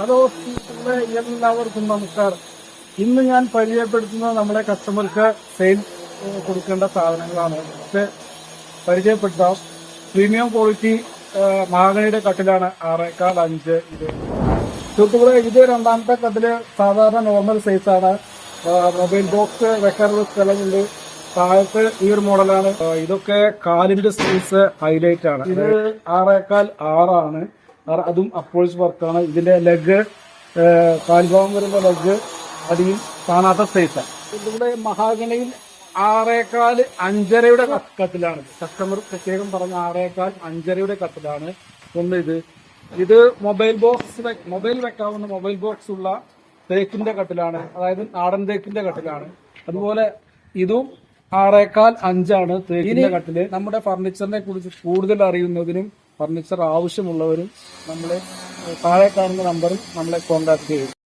Hello എല്ലാവർക്കും നമസ്കാരം. ഇന്ന് ഞാൻ പരിചയപ്പെടുത്തുന്ന നമ്മുടെ കസ്റ്റമർക്ക് സെയിൽ കൊടുക്കേണ്ട സാധനങ്ങളാണ്. പക്ഷെ പരിചയപ്പെടുത്താം. പ്രീമിയം ക്വാളിറ്റി മാഗണിയുടെ കട്ടിലാണ് ആറേക്കാൾ അഞ്ച് ഇത്. സുഹൃത്തുക്കളെ ഇത് രണ്ടാമത്തെ കട്ടിൽ സാധാരണ നോർമൽ സൈസാണ് മൊബൈൽ ബോക്സ് വെക്കാനുള്ള സ്ഥലമുണ്ട്. താഴത്ത് ഈ ഒരു മോഡലാണ്. ഇതൊക്കെ കാലിന്റെ സൈസ് ഹൈലൈറ്റ് ആണ്. ഇത് ആറേക്കാൽ ആറാണ്. ആറ് അതും അപ്പോൾസ് വർക്കാണ് ഇതിന്റെ ലെഗ് കാൽഭാഗം വരുന്ന ലെഗ് അടിയിൽ കാണാത്ത സൈസാണ് ഇതിവിടെ മഹാഗണിയിൽ ആറേക്കാൽ അഞ്ചരയുടെ കത്തിലാണ് കട്ടിലാണ് കസ്റ്റമർ പ്രത്യേകം പറഞ്ഞ ആറേക്കാൽ അഞ്ചരയുടെ കത്തിലാണ്. ഒന്ന് ഇത്. ഇത് മൊബൈൽ ബോക്സ് മൊബൈൽ വെക്കാവുന്ന മൊബൈൽ ബോക്സ് ഉള്ള തേക്കിന്റെ കട്ടിലാണ്. അതായത് നാടൻ തേക്കിന്റെ കട്ടിലാണ്. അതുപോലെ ഇതും ആറേക്കാൽ അഞ്ചാണ് തേക്കിന്റെ കട്ടിൽ. നമ്മുടെ ഫർണിച്ചറിനെ കുറിച്ച് കൂടുതൽ അറിയുന്നതിനും ഫർണിച്ചർ ആവശ്യമുള്ളവരും നമ്മളെ താഴെ കാണുന്ന നമ്പറിൽ നമ്മളെ കോൺടാക്ട് ചെയ്യും.